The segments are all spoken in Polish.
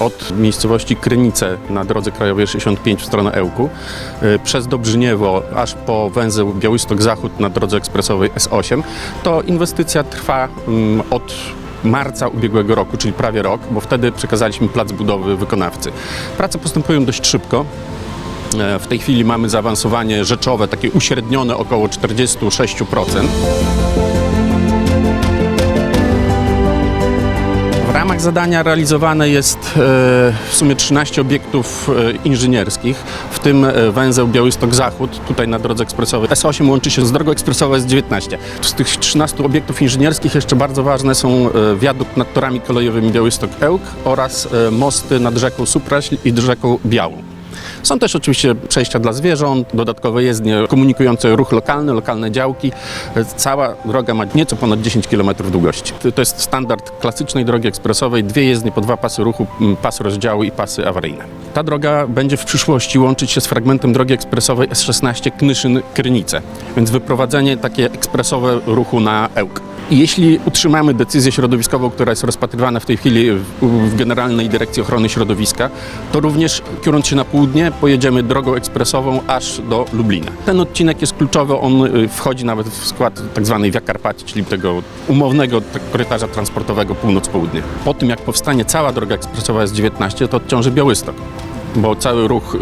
od miejscowości Krynice na drodze krajowej 65 w stronę Ełku, y, przez Dobrzyniewo aż po węzeł Białystok-Zachód na drodze ekspresowej S8, to inwestycja trwa mm, od marca ubiegłego roku, czyli prawie rok, bo wtedy przekazaliśmy plac budowy wykonawcy. Prace postępują dość szybko. E, W tej chwili mamy zaawansowanie rzeczowe, takie uśrednione około 46%. Ramach zadania realizowane jest e, w sumie 13 obiektów e, inżynierskich, w tym e, węzeł Białystok-Zachód, tutaj na drodze ekspresowej. S8 łączy się z drogą ekspresową S19. Z tych 13 obiektów inżynierskich jeszcze bardzo ważne są wiadukt nad torami kolejowymi Białystok-Ełk oraz mosty nad rzeką Supraśl i rzeką Białą. Są też oczywiście przejścia dla zwierząt, dodatkowe jezdnie komunikujące ruch lokalny, lokalne działki. Cała droga ma nieco ponad 10 km długości. To- jest standard klasycznej drogi ekspresowej, dwie jezdnie po dwa pasy ruchu, m, pas rozdziału i pasy awaryjne. Ta droga będzie w przyszłości łączyć się z fragmentem drogi ekspresowej S16 Knyszyn-Krynice, więc wyprowadzenie takie ekspresowe ruchu na Ełk. Jeśli utrzymamy decyzję środowiskową, która jest rozpatrywana w tej chwili w, Generalnej Dyrekcji Ochrony Środowiska, to również kierując się na południe pojedziemy drogą ekspresową aż do Lublina. Ten odcinek jest kluczowy, on y, wchodzi nawet w skład tak zwanej Via Carpatii, czyli tego umownego t- korytarza transportowego północ-południe. Po tym jak powstanie cała droga ekspresowa S19, to odciąży Białystok, bo cały ruch y,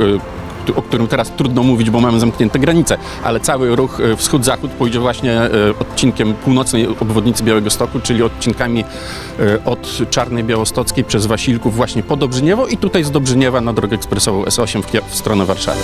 o którym teraz trudno mówić, bo mamy zamknięte granice, ale cały ruch e, wschód-zachód pójdzie właśnie e, odcinkiem północnej obwodnicy Białego Stoku, czyli odcinkami e, od Czarnej Białostockiej przez Wasilków właśnie po Dobrzyniewo i tutaj z Dobrzyniewa na drogę ekspresową S8 w, w stronę Warszawy.